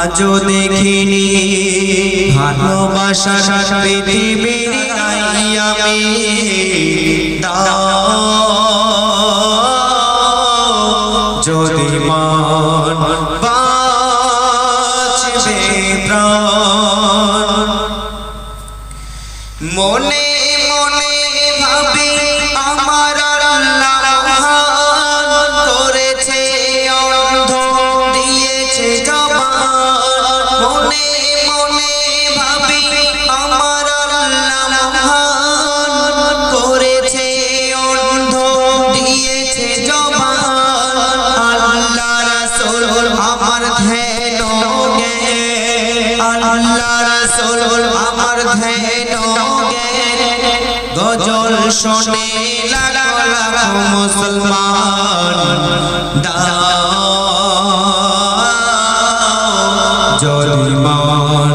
আজও দেখিনি। ভালোবাসার পৃথিবীর আমি। যদি মন বাঁচবে প্রাণ মনে আল্লাহ রাসূল আমার জ্ঞান গজল শোনে লাখ মুসলমান। দাও। যদি মন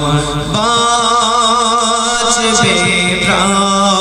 বাঁচবে প্রাণ।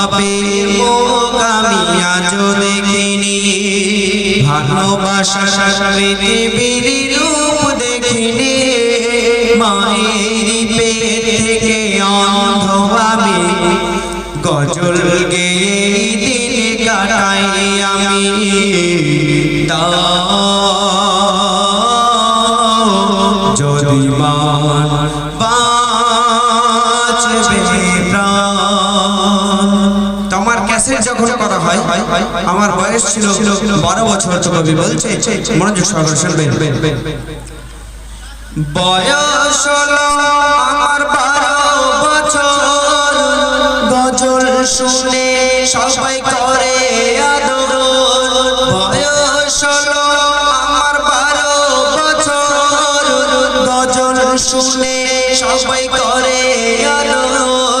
ভালোবাসা রূপ দেখিনি মায়ের পেট থেকে অন্ধ আমি গজল গেয়ে দিন যদি মান বাঁচবে প্রাণ আমার বয়স ছিল বারো বছর, তো কবি বলছে, মনোযোগ সহকারে বয়স আমার বারো বছর। গজল শুনে সবাই করে আদর। বয়স আমার বারো বছর। শুনে সবাই করে আদর।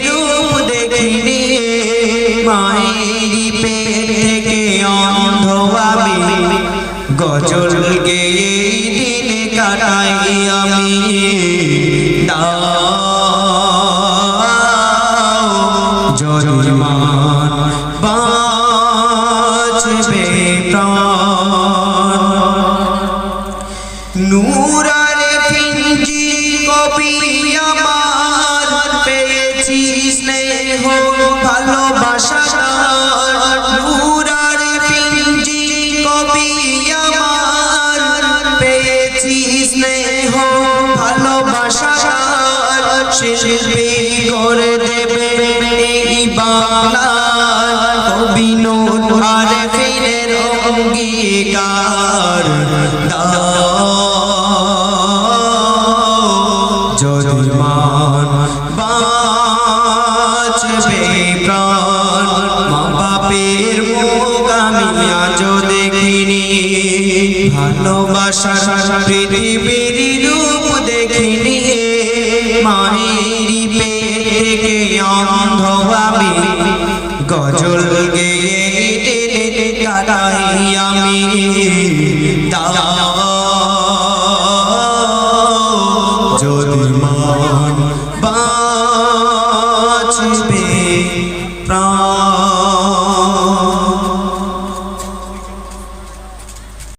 দেখিনি মায়ের পেট থেকে অন্ধ আমি গজল গেয়ে স্নেহ ভালোবাসা নূরারে পিঞ্জি কবি আমার। পেয়েছি স্নেহ ভালোবাসা শিল্পী করে দেবে এই বাংলা। কবি নূর ফিরের অঙ্গীকার দাও। বাঁচবে প্রাণ। মা বাপের আমি আজও দেখিনি। ভালোবাসা পৃথিবীর রূপ দেখিনি। মায়ের পেটে অন্ধ আমি গজল